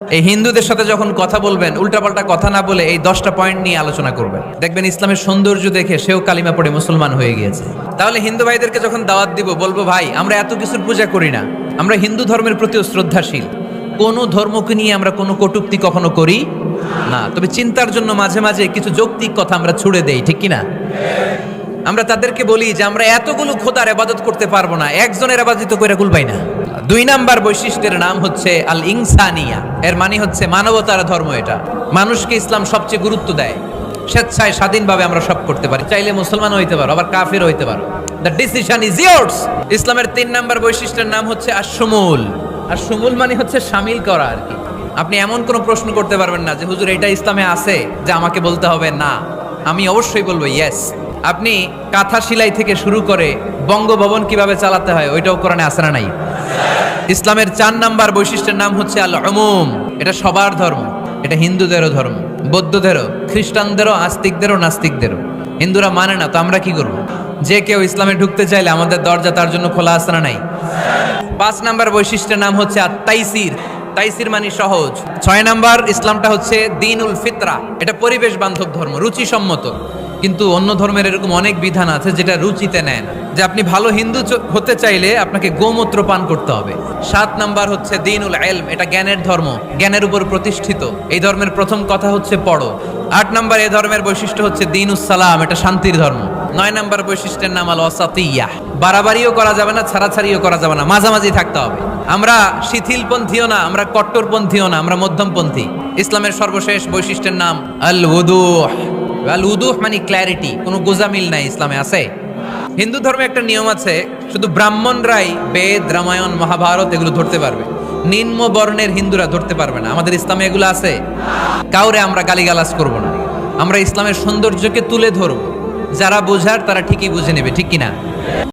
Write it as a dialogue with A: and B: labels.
A: এই হিন্দুদের সাথে যখন কথা বলবেন, উল্টাপাল্টা কথা না বলে এই দশটা পয়েন্ট নিয়ে আলোচনা করবেন। দেখবেন ইসলামের সৌন্দর্য দেখে সেও কালিমা পড়ে মুসলমান হয়ে গিয়েছে। তাহলে হিন্দু ভাইদেরকে যখন দাওয়াত দিব, বলব, ভাই, আমরা এত কিছুর পূজা করি না। আমরা হিন্দু ধর্মের প্রতিও শ্রদ্ধাশীল। কোনো ধর্মকে নিয়ে আমরা কোনো কটূক্তি কখনো করি না। তবে চিন্তার জন্য মাঝে মাঝে কিছু যৌক্তিক কথা আমরা ছুড়ে দেই, ঠিক কি না আমরা তাদেরকে বলি যে আমরা এতগুলো খোদার আবাদত করতে পারব না, একজনের আবাদিত করে কুলবাই না। দুই নাম্বার বৈশিষ্ট্যের নাম হচ্ছে আল ইনসানিয়া এর মানে হচ্ছে মানবতার ধর্ম এটা। মানুষকে ইসলাম সবচেয়ে গুরুত্ব দেয়। স্বেচ্ছায়, স্বাধীনভাবে আমরা সব করতে পারি। চাইলে মুসলমান হইতে পারো, আবার কাফির হইতে পারো। দ্য ডিসিশন ইজ ইয়ার্স ইসলামের তিন নাম্বার বৈশিষ্ট্যের নাম হচ্ছে আশুমুল আর সুমুল মানে হচ্ছে সামিল করা আর কি। আপনি এমন কোনো প্রশ্ন করতে পারবেন না যে, হুজুর, এটা ইসলামে আছে যে আমাকে বলতে হবে? না। আমি অবশ্যই বলব ইয়েস আপনি কাঁথা সেলাই থেকে শুরু করে বঙ্গভবন কীভাবে চালাতে হয়, ওইটাও কোরআনে আসে না নাই? ইসলামের চার নাম্বার বৈশিষ্ট্যের নাম হচ্ছে আল অমুম এটা সবার ধর্ম, এটা হিন্দুদেরও ধর্ম, বৌদ্ধদেরও, খ্রিস্টানদেরও, আস্তিকদেরও, নাস্তিকদেরও। হিন্দুরা মানে না, তো আমরা কি করব? যে কেউ ইসলামে ঢুকতে চাইলে আমাদের দরজা তার জন্য খোলা আসে না নাই? পাঁচ নাম্বার বৈশিষ্ট্যের নাম হচ্ছে আত্মাইসির তাইসির মানে সহজ। ছয় নাম্বার ইসলামটা হচ্ছে দিনুল ফিতরা। এটা পরিবেশ বান্ধব ধর্ম, রুচিসম্মত। কিন্তু অন্য ধর্মের এরকম অনেক বিধান আছে যেটা রুচিতে নেয় না। যে আপনি ভালো হিন্দু হতে চাইলে আপনাকে গোমূত্র পান করতে হবে। সাত নাম্বার হচ্ছে দিনুল এলম এটা জ্ঞানের ধর্ম, জ্ঞানের উপর প্রতিষ্ঠিত। এই ধর্মের প্রথম কথা হচ্ছে পড়ো। আট নাম্বার এই ধর্মের বৈশিষ্ট্য হচ্ছে সালাম, এটা শান্তির ধর্ম। নয় নাম্বার বৈশিষ্ট্যের নাম আল ওয়াসাতিয়া বাড়াবাড়িও করা যাবে না, ছাড়াছাড়িও করা যাবে না, মাঝামাঝি থাকতে হবে। আমরা শিথিলপন্থীও না, আমরা কট্টরপন্থীও না, আমরা মধ্যমপন্থী। ইসলামের সর্বশেষ বৈশিষ্ট্যের নাম আল উদুহ উদুহ মানে ক্ল্যারিটি কোনো গোজামিল নাই ইসলামে, আছে? হিন্দু ধর্মে একটা নিয়ম আছে, শুধু ব্রাহ্মণরাই বেদ, রামায়ণ, মহাভারত এগুলো ধরতে পারবে। নিম্ন বর্ণের হিন্দুরা ধরতে পারবে না। আমাদের ইসলামে এগুলো আছে। কাউরে আমরা গালিগালাজ করব না। আমরা ইসলামের সৌন্দর্যকে তুলে ধরব। যারা বোঝার তারা ঠিকই বুঝে নেবে, ঠিক কিনা?